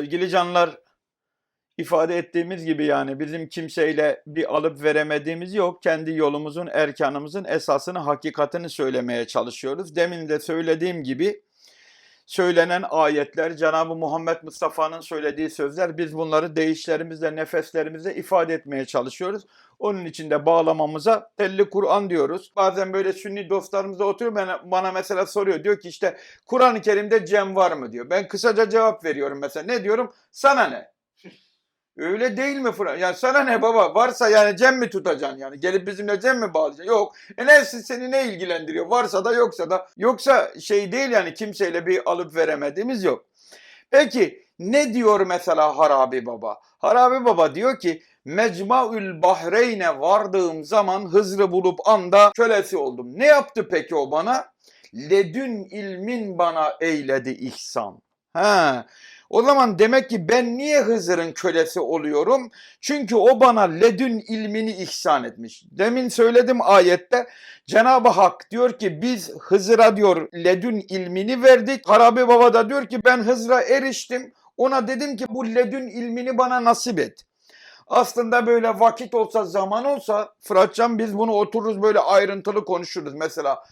Sevgili canlar, ifade ettiğimiz gibi yani bizim kimseyle bir alıp veremediğimiz yok. Kendi yolumuzun, erkanımızın esasını, hakikatini söylemeye çalışıyoruz. Demin de söylediğim gibi söylenen ayetler, Cenab-ı Muhammed Mustafa'nın söylediği sözler biz bunları deyişlerimizle, nefeslerimizle ifade etmeye çalışıyoruz. Onun için de bağlamamıza telli Kur'an diyoruz. Bazen böyle sünni dostlarımız da oturuyor bana, bana mesela soruyor. Diyor ki işte Kur'an-ı Kerim'de cem var mı diyor. Ben kısaca cevap veriyorum mesela. Ne diyorum? Sana ne? Öyle değil mi Fırat? Yani sana ne baba? Varsa yani cem mi tutacaksın yani? Gelip bizimle cem mi bağlayacaksın? Yok. E ne seni ne ilgilendiriyor? Varsa da yoksa da. Yoksa şey değil yani kimseyle bir alıp veremediğimiz yok. Peki ne diyor mesela Harabi Baba? Harabi Baba diyor ki Mecmaül Bahreyne vardığım zaman Hızr'ı bulup anda kölesi oldum. Ne yaptı peki o bana? Ledün ilmin bana eyledi ihsan. Ha. O zaman demek ki ben niye Hızır'ın kölesi oluyorum? Çünkü o bana ledün ilmini ihsan etmiş. Demin söyledim ayette Cenab-ı Hak diyor ki biz Hızır'a diyor ledün ilmini verdik. Harabi Baba da diyor ki ben Hızır'a eriştim. Ona dedim ki bu ledün ilmini bana nasip et. Aslında böyle vakit olsa zaman olsa Fıratcan biz bunu otururuz böyle ayrıntılı konuşuruz. Mesela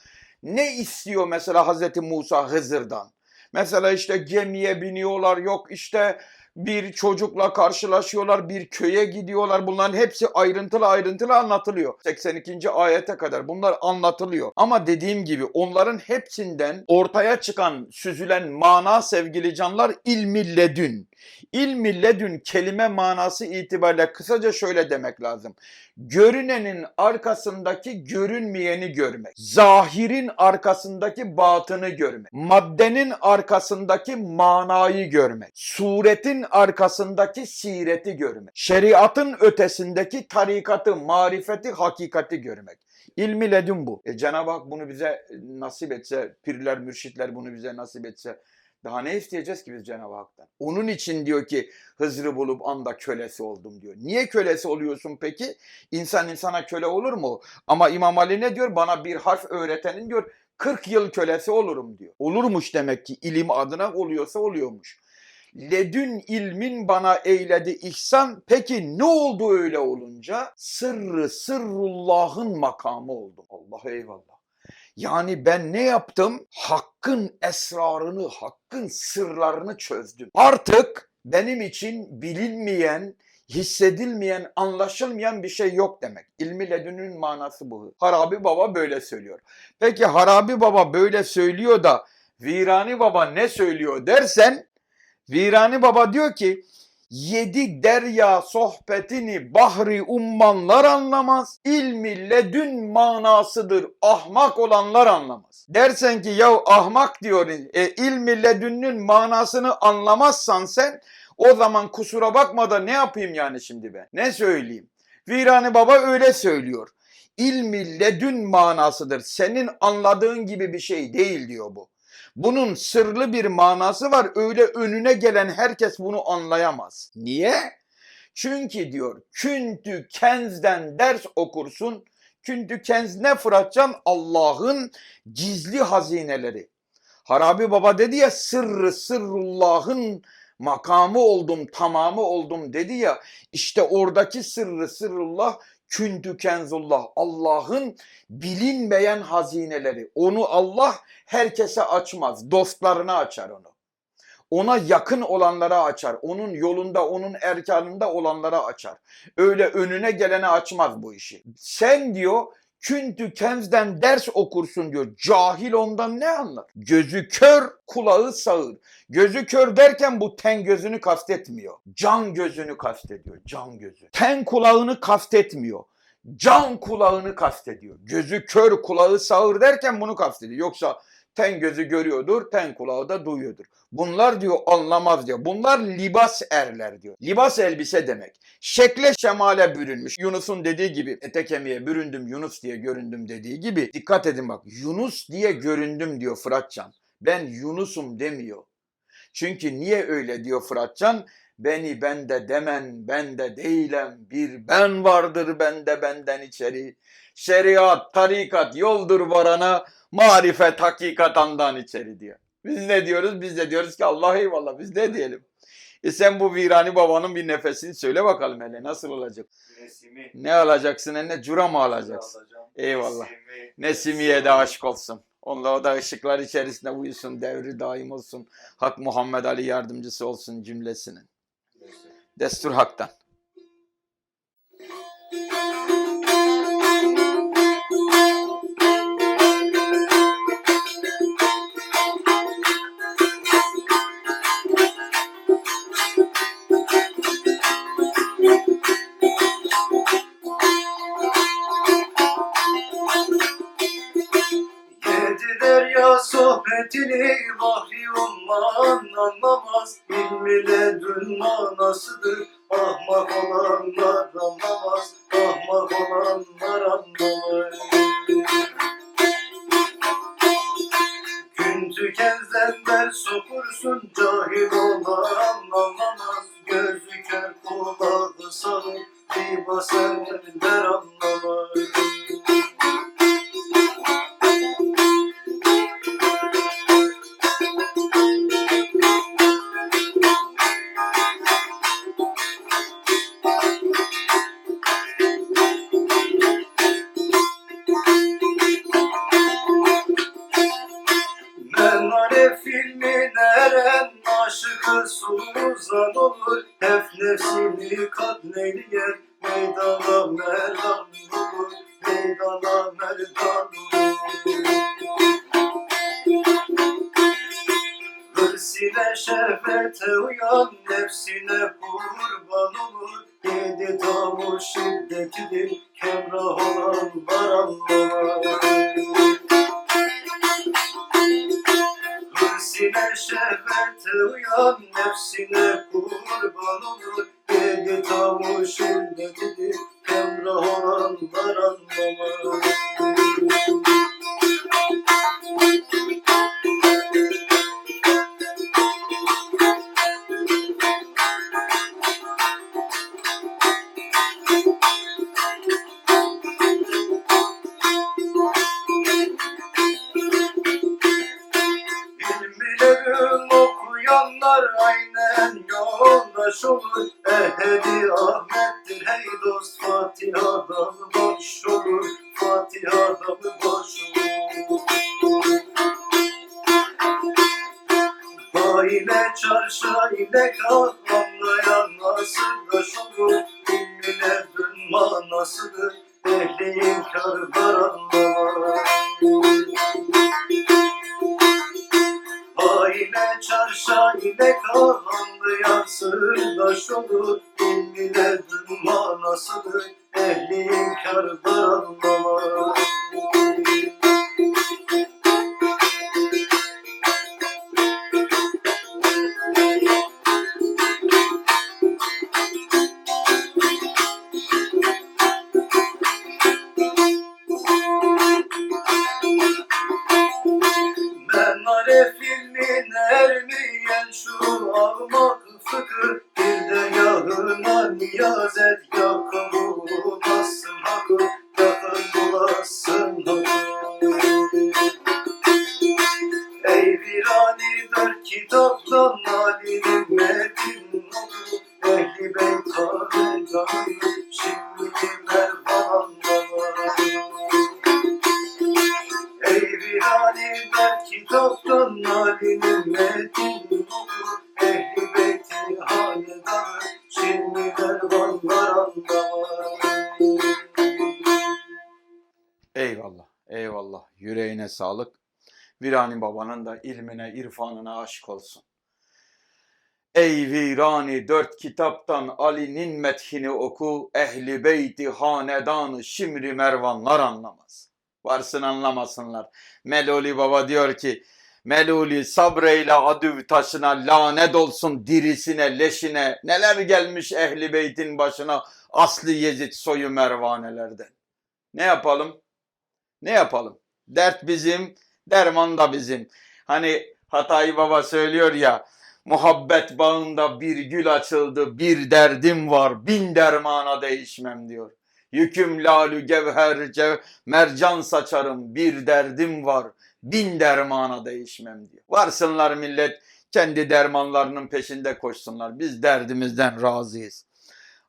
ne istiyor mesela Hazreti Musa Hızır'dan? Mesela işte gemiye biniyorlar yok işte bir çocukla karşılaşıyorlar, bir köye gidiyorlar. Bunların hepsi ayrıntılı ayrıntılı anlatılıyor. 82. ayete kadar bunlar anlatılıyor. Ama dediğim gibi onların hepsinden ortaya çıkan, süzülen mana sevgili canlar ilmi ledün. İlmi ledün kelime manası itibariyle kısaca şöyle demek lazım. Görünenin arkasındaki görünmeyeni görmek. Zahirin arkasındaki batını görmek. Maddenin arkasındaki manayı görmek. Suretin arkasındaki sireti görmek. Şeriatın ötesindeki tarikatı, marifeti, hakikati görmek. İlmi ledün bu. E, Cenab-ı Hak bunu bize nasip etse, pirler, mürşitler bunu bize nasip etse daha ne isteyeceğiz ki biz Cenab-ı Hak'tan? Onun için diyor ki Hızır'ı bulup anda kölesi oldum diyor. Niye kölesi oluyorsun peki? İnsan insana köle olur mu? Ama İmam Ali ne diyor? Bana bir harf öğretenin diyor 40 yıl kölesi olurum diyor. Olurmuş demek ki ilim adına oluyorsa oluyormuş. Ledün ilmin bana eyledi ihsan. Peki ne oldu öyle olunca? Sırrı sırrullahın makamı oldum. Allah eyvallah. Yani ben ne yaptım? Hakkın esrarını, hakkın sırlarını çözdüm. Artık benim için bilinmeyen, hissedilmeyen, anlaşılmayan bir şey yok demek. İlmi ledünün manası bu. Harabi Baba böyle söylüyor. Peki Harabi Baba böyle söylüyor da Virani Baba ne söylüyor dersen Virani Baba diyor ki yedi derya sohbetini bahri ummanlar anlamaz. İlmi ledün manasıdır. Ahmak olanlar anlamaz. Dersen ki ya ahmak diyor e, ilmi ledünün manasını anlamazsan sen o zaman kusura bakma da ne yapayım yani şimdi ben? Ne söyleyeyim? Virani Baba öyle söylüyor. İlmi ledün manasıdır. Senin anladığın gibi bir şey değil diyor bu. Bunun sırlı bir manası var. Öyle önüne gelen herkes bunu anlayamaz. Niye? Çünkü diyor küntü kenzden ders okursun. Küntü kenz ne Fıratcan? Allah'ın gizli hazineleri. Harabi Baba dedi ya sırrı sırrullah'ın makamı oldum, tamamı oldum dedi ya. İşte oradaki sırrı sırrullah küntü kenzullah. Allah'ın bilinmeyen hazineleri. Onu Allah herkese açmaz. Dostlarına açar onu. Ona yakın olanlara açar. Onun yolunda, onun erkanında olanlara açar. Öyle önüne gelene açmaz bu işi. Sen diyor küntü kenzden ders okursun diyor. Cahil ondan ne anlar? Gözü kör, kulağı sağır. Gözü kör derken bu ten gözünü kastetmiyor. Can gözünü kastediyor. Can gözü. Ten kulağını kastetmiyor. Can kulağını kastediyor. Gözü kör, kulağı sağır derken bunu kastediyor. Yoksa ten gözü görüyordur, ten kulağı da duyuyordur. Bunlar diyor anlamaz diyor. Bunlar libas erler diyor. Libas elbise demek. Şekle şemale bürünmüş. Yunus'un dediği gibi ete kemiğe büründüm Yunus diye göründüm dediği gibi. Dikkat edin bak Yunus diye göründüm diyor Fıratcan. Ben Yunus'um demiyor. Çünkü niye öyle diyor Fıratcan? Beni bende demen bende değilim. Bir ben vardır bende benden içeri. Şeriat, tarikat yoldur varana. Marifet, hakikat andan içeri diyor. Biz ne diyoruz? Biz de diyoruz ki Allah eyvallah biz ne diyelim. E sen bu virani babanın bir nefesini söyle bakalım hele nasıl olacak? Nesimi. Ne alacaksın eline? Cura mı alacaksın? Eyvallah. Nesimi. Nesimiye de aşk olsun. Onunla o da ışıklar içerisinde uyusun, devri daim olsun. Hak Muhammed Ali yardımcısı olsun cümlesinin. Destur Hak'tan. Sohbetini vahyi umman anlamaz. İlmile dün manasıdır. Ahmak olanlar anlamaz. Ahmak olanlar anlamaz. Gün tükensen ders okursun cahil olan anlamaz. Gözü kör kulağı sağır bir basar der anlamaz Tamu şiddetidir kemrah olanlar anlamaz Hırsine şehvete uyan nefsine kurban olur. Tamu şiddetidir Aile çarşa ile kal anlayan nasırdaş olur Bilmile dün manasıdır ehli inkarlar anlamaz Aile çarşa ile kalanlayan sırdaş olur İlmine dün manasıdır ehli inkarlar anlamaz niyaz et Virani babanın da ilmine, irfanına aşk olsun. Ey virani dört kitaptan Ali'nin methini oku, ehli beyti hanedanı şimri mervanlar anlamaz. Varsın anlamasınlar. Meluli baba diyor ki, Meluli sabreyle adüv taşına lanet olsun dirisine leşine neler gelmiş ehli beytin başına aslı Yezid soyu mervanelerden. Ne yapalım? Ne yapalım? Dert bizim, derman da bizim. Hani Hatay Baba söylüyor ya, muhabbet bağında bir gül açıldı, bir derdim var, bin dermana değişmem diyor. Yüküm lalü gevher, cev, mercan saçarım, bir derdim var, bin dermana değişmem diyor. Varsınlar millet kendi dermanlarının peşinde koşsunlar. Biz derdimizden razıyız.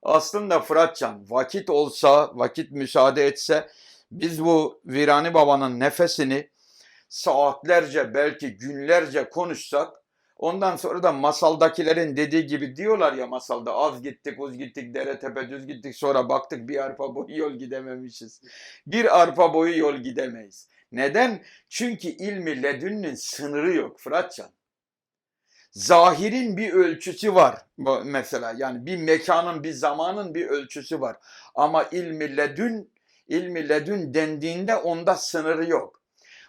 Aslında Fıratcan vakit olsa, vakit müsaade etse biz bu Virani Baba'nın nefesini saatlerce belki günlerce konuşsak ondan sonra da masaldakilerin dediği gibi diyorlar ya masalda az gittik uz gittik dere tepe düz gittik sonra baktık bir arpa boyu yol gidememişiz. Bir arpa boyu yol gidemeyiz. Neden? Çünkü ilmi ledünnin sınırı yok Fıratcan. Zahirin bir ölçüsü var mesela yani bir mekanın bir zamanın bir ölçüsü var. Ama ilmi ledün ilmi ledün dendiğinde onda sınırı yok.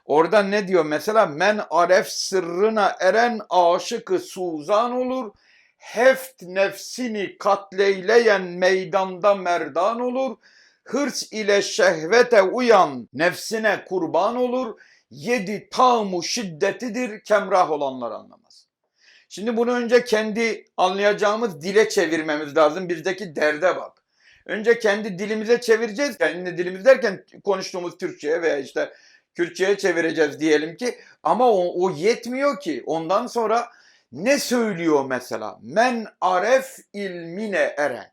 Orada ne diyor mesela men aref sırrına eren aşıkı suzan olur. Heft nefsini katleyleyen meydanda merdan olur. Hırs ile şehvete uyan nefsine kurban olur. Yedi tamu şiddetidir kemrah olanlar anlamaz. Şimdi bunu önce kendi anlayacağımız dile çevirmemiz lazım. Bizdeki derde bak. Önce kendi dilimize çevireceğiz. Kendi dilimiz derken konuştuğumuz Türkçe'ye veya işte Kürtçe'ye çevireceğiz diyelim ki. Ama o, o yetmiyor ki. Ondan sonra ne söylüyor mesela? Men aref ilmine ere.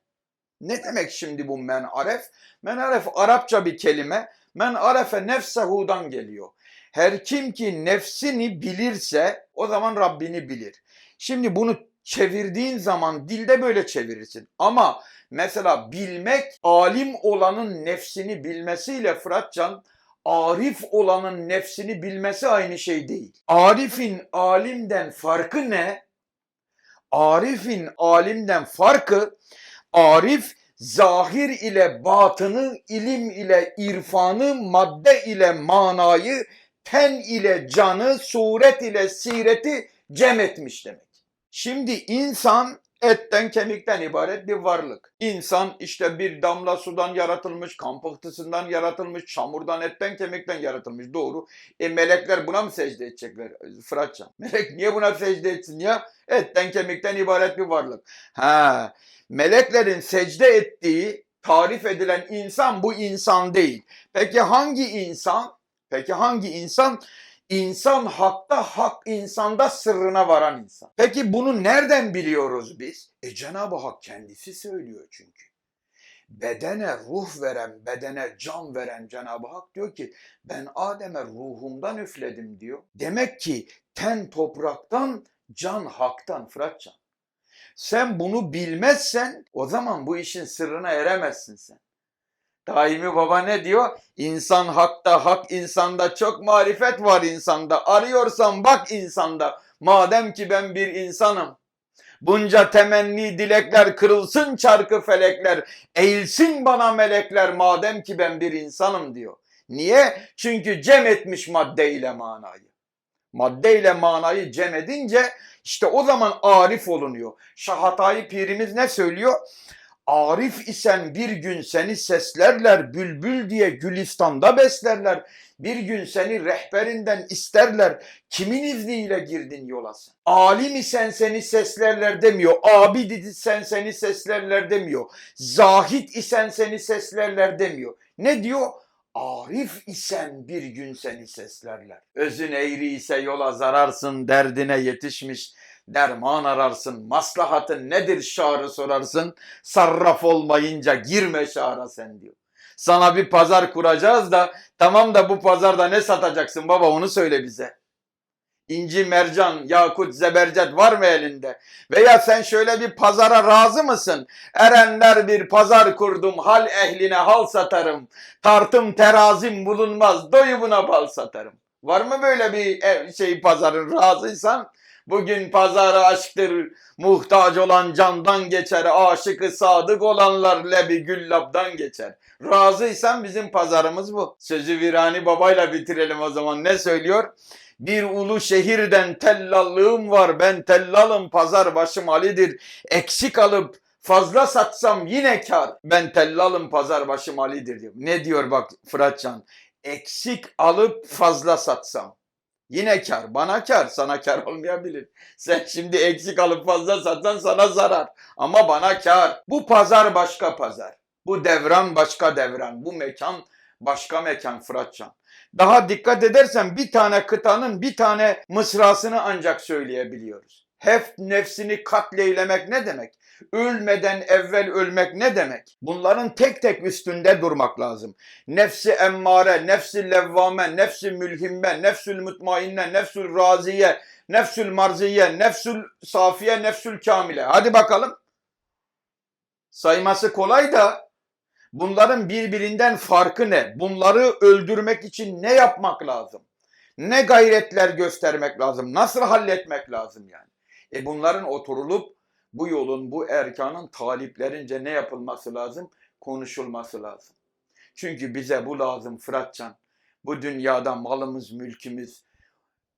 Ne demek şimdi bu men aref? Men aref Arapça bir kelime. Men arefe nefsehu'dan geliyor. Her kim ki nefsini bilirse o zaman Rabbini bilir. Şimdi bunu çevirdiğin zaman dilde böyle çevirirsin. Ama mesela bilmek alim olanın nefsini bilmesiyle Fıratcan arif olanın nefsini bilmesi aynı şey değil. Arifin alimden farkı ne? Arifin alimden farkı arif zahir ile batını, ilim ile irfanı, madde ile manayı, ten ile canı, suret ile sireti cem etmiş demek. Şimdi insan etten kemikten ibaret bir varlık. İnsan işte bir damla sudan yaratılmış, kan pıhtısından yaratılmış, çamurdan, etten kemikten yaratılmış. Doğru. E melekler buna mı secde edecekler Fıratcan? Melek niye buna secde etsin ya? Etten kemikten ibaret bir varlık. Ha, meleklerin secde ettiği tarif edilen insan bu insan değil. Peki hangi insan? Peki hangi insan? İnsan hakta hak insanda sırrına varan insan. Peki bunu nereden biliyoruz biz? E Cenab-ı Hak kendisi söylüyor çünkü. Bedene ruh veren, bedene can veren Cenab-ı Hak diyor ki ben Adem'e ruhumdan üfledim diyor. Demek ki ten topraktan, can haktan Fıratcan. Sen bunu bilmezsen o zaman bu işin sırrına eremezsin sen. Daimi Baba ne diyor? İnsan hakta, hak insanda, çok marifet var insanda. Arıyorsan bak insanda. Madem ki ben bir insanım. Bunca temenni dilekler kırılsın çarkı felekler. Eğilsin bana melekler madem ki ben bir insanım diyor. Niye? Çünkü cem etmiş madde ile manayı. Madde ile manayı cem edince işte o zaman arif olunuyor. Şahatay pirimiz ne söylüyor? Arif isen bir gün seni seslerler, bülbül diye gülistanda beslerler. Bir gün seni rehberinden isterler. Kimin izniyle girdin yolasın? Alim isen seni seslerler demiyor. Abid isen seni seslerler demiyor. Zahit isen seni seslerler demiyor. Ne diyor? Arif isen bir gün seni seslerler. Özün eğri ise yola zararsın, derdine yetişmiş derman ararsın. Maslahatın nedir şarı sorarsın. Sarraf olmayınca girme şara sen diyor. Sana bir pazar kuracağız da tamam da bu pazarda ne satacaksın baba onu söyle bize. İnci, mercan, yakut, zebercet var mı elinde? Veya sen şöyle bir pazara razı mısın? Erenler bir pazar kurdum, hal ehline hal satarım. Tartım terazim bulunmaz, doyumuna bal satarım. Var mı böyle bir şey pazarın razıysan? Bugün pazarı aşktır, muhtaç olan candan geçer, aşıkı sadık olanlar lebi güllabdan geçer. Razıysan bizim pazarımız bu. Sözü Virani babayla bitirelim o zaman. Ne söylüyor? Bir ulu şehirden tellallığım var, ben tellalım, pazar başım Ali'dir. Eksik alıp fazla satsam yine kar. Ben tellalım, pazar başım Ali'dir diyor. Ne diyor bak Fıratcan? Eksik alıp fazla satsam. Yine kar. Bana kar. Sana kar olmayabilir. Sen şimdi eksik alıp fazla satsan sana zarar. Ama bana kar. Bu pazar başka pazar. Bu devran başka devran. Bu mekan başka mekan Fıratcan. Daha dikkat edersen bir tane kıtanın bir tane mısrasını ancak söyleyebiliyoruz. Hep nefsini katleylemek ne demek? Ölmeden evvel ölmek ne demek? Bunların tek tek üstünde durmak lazım. Nefsi emmare, nefsi levvame, nefsi mülhimme, nefsül mutmainne, nefsül raziye, nefsül marziye, nefsül safiye, nefsül kamile. Hadi bakalım. Sayması kolay da bunların birbirinden farkı ne? Bunları öldürmek için ne yapmak lazım? Ne gayretler göstermek lazım? Nasıl halletmek lazım yani? E bunların oturulup bu yolun, bu erkanın taliplerince ne yapılması lazım? Konuşulması lazım. Çünkü bize bu lazım Fıratcan. Bu dünyada malımız, mülkümüz,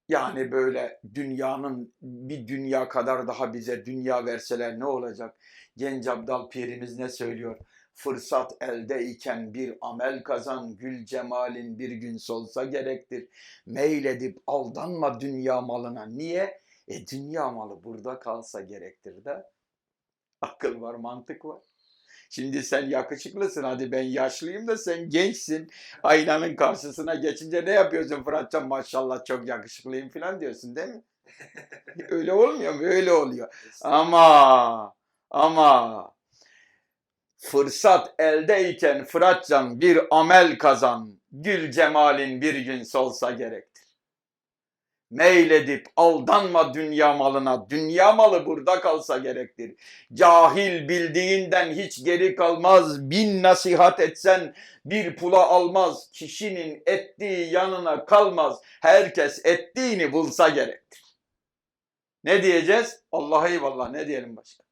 yani böyle dünyanın bir dünya kadar daha bize dünya verseler ne olacak? Genç Abdal Pirimiz ne söylüyor? Fırsat elde iken bir amel kazan, gül cemalin bir gün solsa gerektir. Meyledip aldanma dünya malına. Niye? E dünya malı burada kalsa gerektir de. Akıl var, mantık var. Şimdi sen yakışıklısın hadi ben yaşlıyım da sen gençsin. Aynanın karşısına geçince ne yapıyorsun Fıratcan maşallah çok yakışıklıyım falan diyorsun değil mi? Öyle olmuyor mu? Öyle oluyor. Ama ama fırsat eldeyken Fıratcan bir amel kazan. Gül cemalin bir gün solsa gerektir. Meyledip aldanma dünya malına. Dünya malı burada kalsa gerektir. Cahil bildiğinden hiç geri kalmaz. Bin nasihat etsen bir pula almaz. Kişinin ettiği yanına kalmaz. Herkes ettiğini bulsa gerektir. Ne diyeceğiz? Allah'a eyvallah ne diyelim başka?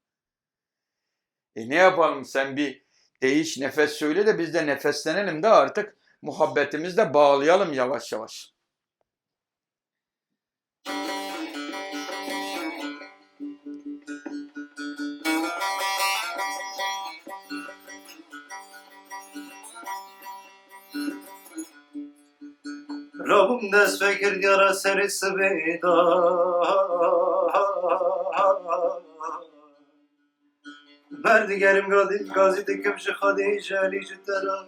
E ne yapalım sen bir değiş nefes söyle de biz de nefeslenelim de artık muhabbetimizle bağlayalım yavaş yavaş. Rabbim dest fikir yara serisi beyda Merdi gerim gazi gazi dikimşi Hadice Ali Cüddera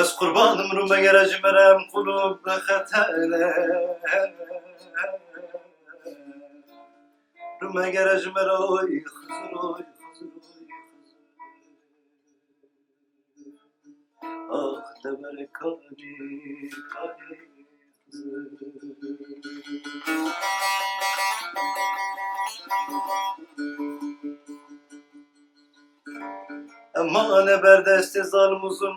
Ez kurbanım rume gerecim erem kulub bekhetele Rume gerecim er oy oy Ah demere kani kani Ama ne berdeste zalim uzun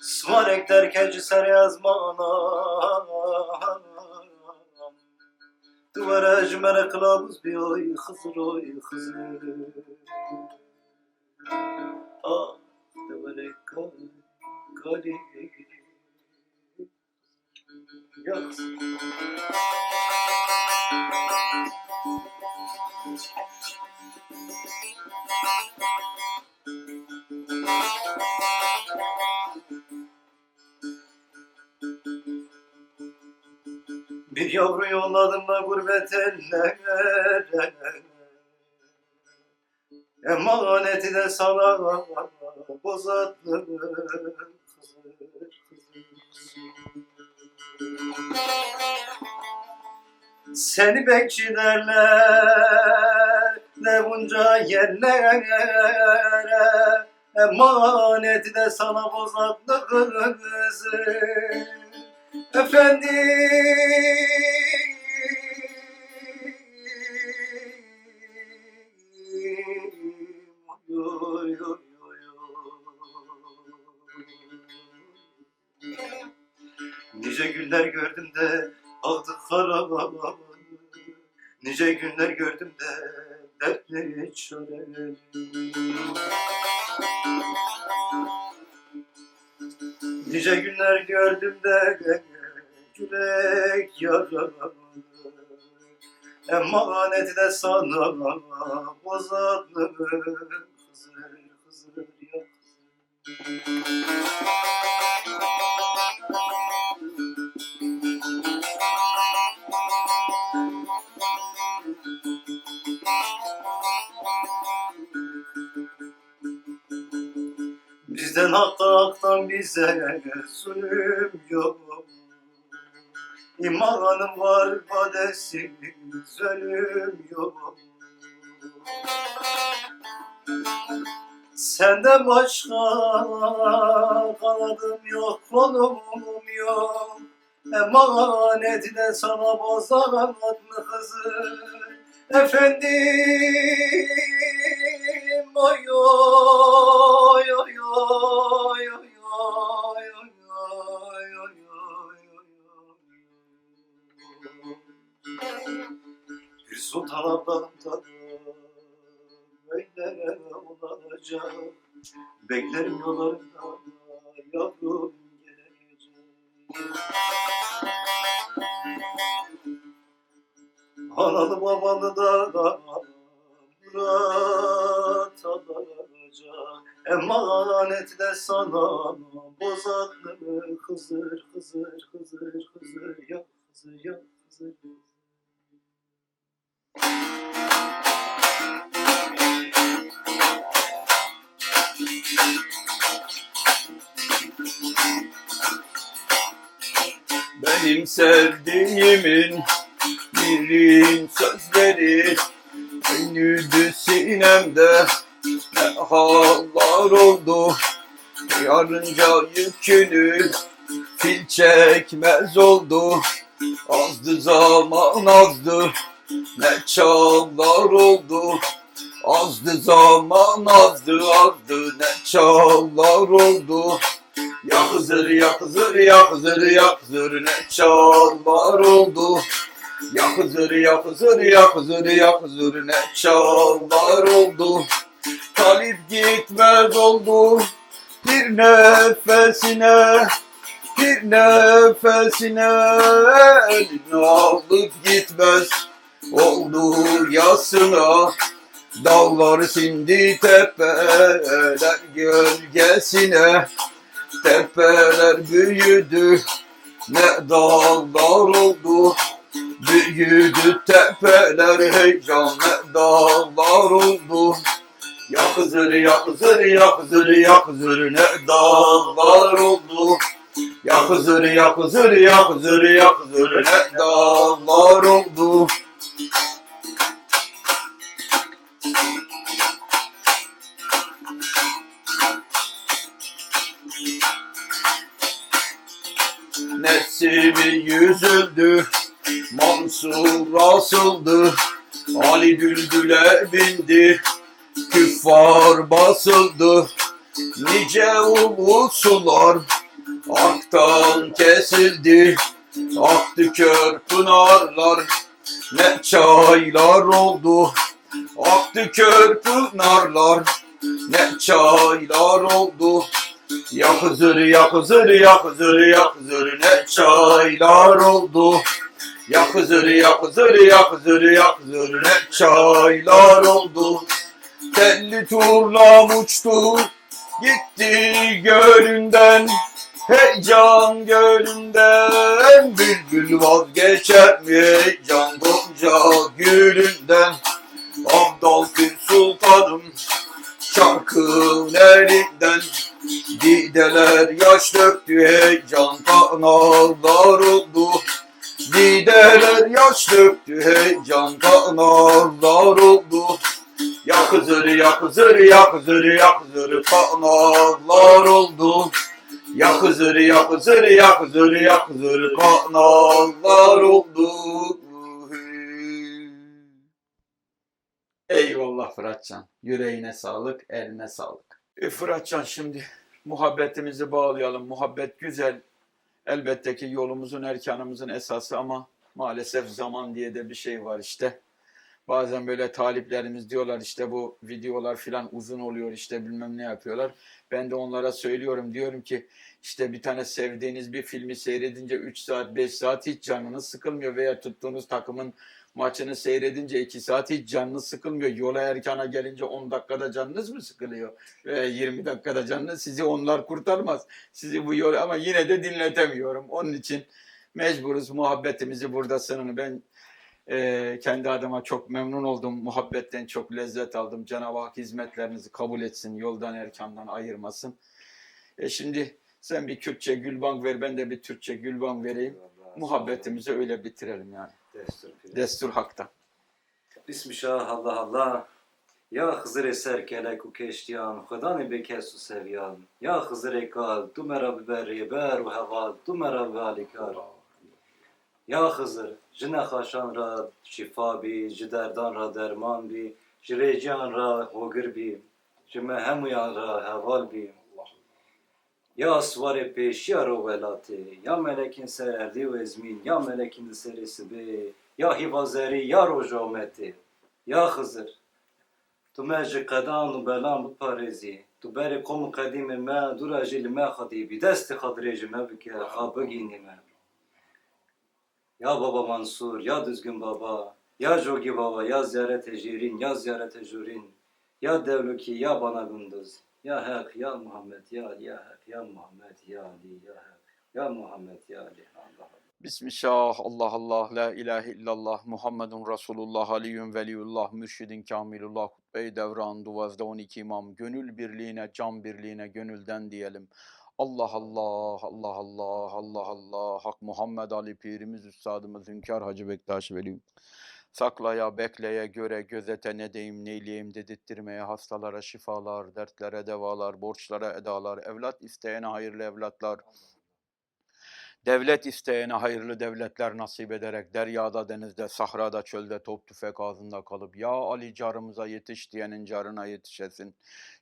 Svarek derkenci ser yazmana Duvara cümere kılavuz bir oy hızır oy hızır. Ah duvara kali kali Yaksın yolladım da gurbet ellere. Emaneti de sana bozattım. Seni bekçi derler ne bunca yerlere. Emaneti de sana bozattım. Efendim günler gördüm de dertleri çare Nice günler gördüm de yürek yaralı Emaneti de sana bozattım Hızır hızır ya Bizden hakta haktan bize zulüm yok. İmanım var badesiz ölüm yok. Senden başka kanadım yok, kolum yok. Emanet de sana bozan adlı kızı efendim oy oy oy oy oy Bir sultan ablamdan Beylere ulanacak Beklerim yollarında Yavrum gelecek. Analı babalı da Murat alacak. Emanet de sana Bozaklı Hızır Hızır Hızır Hızır Ya Hızır Ya Hızır. Benim sevdiğimin birin sözleri Ünlüdü sinemde ne hallar oldu? Yarınca yükünü fil çekmez oldu. Azdı zaman azdı ne çağlar oldu? Azdı zaman azdı azdı ne çağlar oldu? Ya Hızır ya Hızır ya Hızır ya Hızır ne çağlar oldu Ya Hızır ya Hızır ya Hızır ya Hızır ne çağlar oldu? Talip gitmez oldu. Bir nefesine bir nefesine. Elini alıp gitmez oldu yasına. Dağlar sindi tepeler gölgesine. Tepeler büyüdü. Ne dağlar oldu Büyüdü tepeler heyecanlı dağlar oldu. Yakızır yakızır yakızır yakızır ne dağlar oldu. Yakızır yakızır yakızır yakızır ne dağlar oldu. Nesimi yüzüldü Mansur asıldı. Ali Düldül'e bindi. Küffar basıldı. Nice uluslar Aktan kesildi. Aktı kör pınarlar Ne çaylar oldu. Aktı kör pınarlar Ne çaylar oldu. Ya Hızır ya Hızır ya Hızır ya Hızır ne çaylar oldu Ya Hızır ya Hızır ya Hızır ya Hızır ne çaylar oldu. Telli turlam uçtu gitti gölünden Heyecan gölünden. Bülbül vazgeçer mi heyecan gonca gülünden? Abdal Gül Sultanım Çarkın elinden. Dideler yaş döktü heyecan kanarlar oldu Lideler yaş döktü heyecan kanallar oldu Yakızır yakızır yakızır yakızır kanallar oldu Yakızır yakızır yakızır yakızır kanallar oldu Eyvallah Fıratcan. Yüreğine sağlık, eline sağlık. E Fıratcan şimdi muhabbetimizi bağlayalım. Muhabbet güzel, Elbette ki yolumuzun, erkanımızın esası ama maalesef zaman diye de bir şey var işte. Bazen böyle taliplerimiz diyorlar işte bu videolar filan uzun oluyor işte bilmem ne yapıyorlar. Ben de onlara söylüyorum diyorum ki işte bir tane sevdiğiniz bir filmi seyredince 3 saat 5 saat hiç canınız sıkılmıyor veya tuttuğunuz takımın maçını seyredince 2 saat hiç canınız sıkılmıyor. Yola erkana gelince 10 dakikada canınız mı sıkılıyor? Veya 20 dakikada canınız sizi onlar kurtarmaz. Sizi bu yol ama yine de dinletemiyorum. Onun için mecburuz muhabbetimizi burada sınırını ben e, kendi adıma çok memnun oldum. Muhabbetten çok lezzet aldım. Cenab-ı Hak hizmetlerinizi kabul etsin. Yoldan erkandan ayırmasın. E şimdi sen bir Kürtçe Gülbank ver, ben de bir Türkçe Gülbank vereyim. Muhabbetimizi öyle bitirelim yani. Destur. Destur hakta. Bismillah Allah Allah. Ya Hızır eser kelek u keştiyan, Xuda ne bekes u seviyan. Ya Hızır ekal, tu mera biber yeber u heval, tu mera bihalikar. Ya Hızır, jine xaşan ra şifa bi, ji derdan ra derman bi, ji ra hogir bi, ji me hemuyan ra heval bi. Ya asvarê pêşiya ro welatê, ya melekin ser erdê û ezmîn, ya melekin di serê sibê, ya hîvazerî, ya rojametê. Ya Hızır, tu me ji qedan û belan biparêzî, tu berê kom û qedîmê me dûra jî li me xwe dirê ji me bike, xwe bigînî me. Ya Baba Mansur, ya Düzgün Baba, ya Jogi Baba, ya Ziyaret-i Jirin, ya Ziyaret-i Jurin, ya Devluki, ya Bana Gündüz, ya Hak, ya Muhammed, ya Ali, ya Hak, ya Muhammed, ya Ali, ya Hak, ya Muhammed, ya Ali. Bismillah, Allah Allah, la ilahe illallah, Muhammedun Resulullah, Aliyyün Veliyullah, Mürşidin Kamilullah, Kutbe-i Devran, Duvazda 12 imam, gönül birliğine, can birliğine, gönülden diyelim. Allah Allah, Allah Allah, Allah Allah, Hak Muhammed Ali Pirimiz, Üstadımız Hünkar Hacı Bektaş Veli. Saklaya, bekleye, göre, gözete ne deyim, neyleyim dedirttirmeye, hastalara şifalar, dertlere devalar, borçlara edalar, evlat isteyene hayırlı evlatlar, Devlet isteyene hayırlı devletler nasip ederek deryada, denizde, sahrada, çölde, top tüfek ağzında kalıp ya Ali carımıza yetiş diyenin carına yetişesin.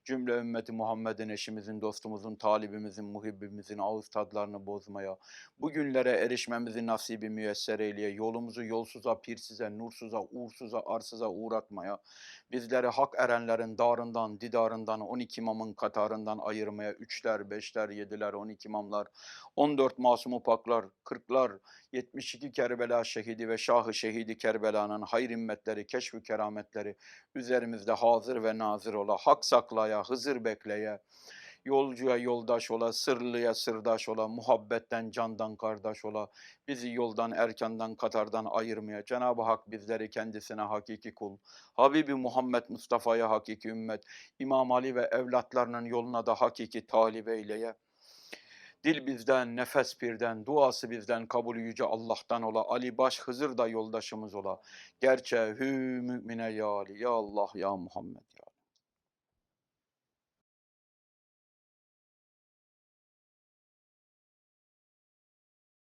Cümle ümmeti Muhammed'in, eşimizin, dostumuzun, talibimizin, muhibbimizin ağız tadlarını bozmaya, bugünlere erişmemizi nasibi müyesser eyleye, yolumuzu yolsuza, pirsize, nursuza, uğursuza, arsıza uğratmaya, bizleri hak erenlerin darından, didarından, 12 imamın katarından ayırmaya, üçler, beşler, yediler, 12 imamlar, 14 masumu paklar, 40'lar, 72 Kerbela şehidi ve Şahı şehidi Kerbela'nın hayır himmetleri, keşf kerametleri üzerimizde hazır ve nazır ola, hak saklaya, hızır bekleye, yolcuya yoldaş ola, sırlıya sırdaş ola, muhabbetten candan kardeş ola, bizi yoldan, erkandan, katardan ayırmaya, Cenab-ı Hak bizleri kendisine hakiki kul, Habibi Muhammed Mustafa'ya hakiki ümmet, İmam Ali ve evlatlarının yoluna da hakiki talip eyleye. Dil bizden, nefes birden, duası bizden, kabulü yüce Allah'tan ola. Ali baş Hızır da yoldaşımız ola. Gerçe hü mümine ya Ali, ya Allah, ya Muhammed ya.